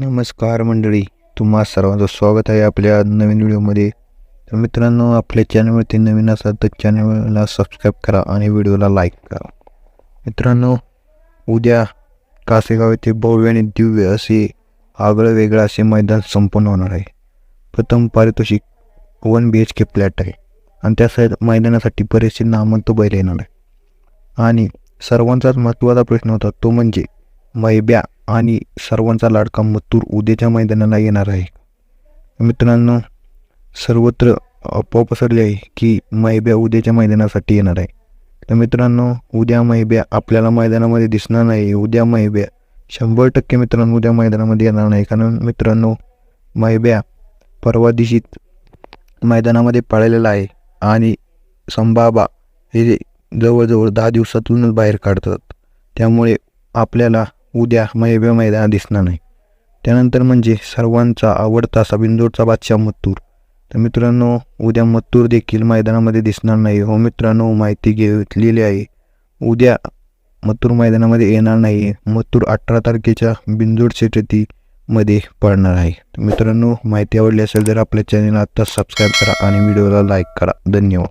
नमस्कार मंडळी तुम्हा सर्वांचं स्वागत आहे आपल्या नवीन व्हिडिओमध्ये. तर मित्रांनो आपल्या चॅनलवरती नवीन असाल तर चॅनलला सबस्क्राईब करा आणि व्हिडिओला लाईक करा. मित्रांनो उद्या कासेगाव येथे भव्य आणि दिव्य असे आगळं वेगळं असे मैदान संपन्न होणार आहे. प्रथम पारितोषिक one B H K flat आहे आणि त्या मैदानासाठी बरेचसे नामवंत बैल येणार आहे आणि सर्वांचाच महत्त्वाचा प्रश्न होता तो म्हणजे मैब्या. आणि सर्वांचा लाडका मतूर उद्याच्या मैदानाला येणार आहे. मित्रांनो सर्वत्र अफवा पसरली आहे की मैब्या उद्याच्या मैदानासाठी येणार आहे. तर मित्रांनो उद्या मैब्या आपल्याला मैदानामध्ये दिसणार नाही. उद्या मैब्या शंभर टक्के मित्रांनो उद्या मैदानामध्ये येणार नाही. कारण मित्रांनो मैब्या परवा दिवशी मैदानामध्ये पळालेला आहे आणि संभाबा हे जवळजवळ दहा दिवसातूनच बाहेर काढतात. त्यामुळे आपल्याला उद्या मयबे मैदान दिसणार नाही. त्यानंतर म्हणजे सर्वांचा आवडता असा बिंदूरचा बादशाह मत्तूर. तर मित्रांनो उद्या मत्तूर देखील मैदानामध्ये दिसणार नाही. हो मित्रांनो माहिती घेतलेली आहे. उद्या मत्तूर मैदानामध्ये येणार नाही. मत्तूर अठरा तारखेच्या बिंदूरमध्ये पडणार आहे. मित्रांनो माहिती आवडली असेल तर आपल्या चॅनल आत्ताच सबस्क्राईब करा आणि व्हिडिओला लाईक करा. धन्यवाद.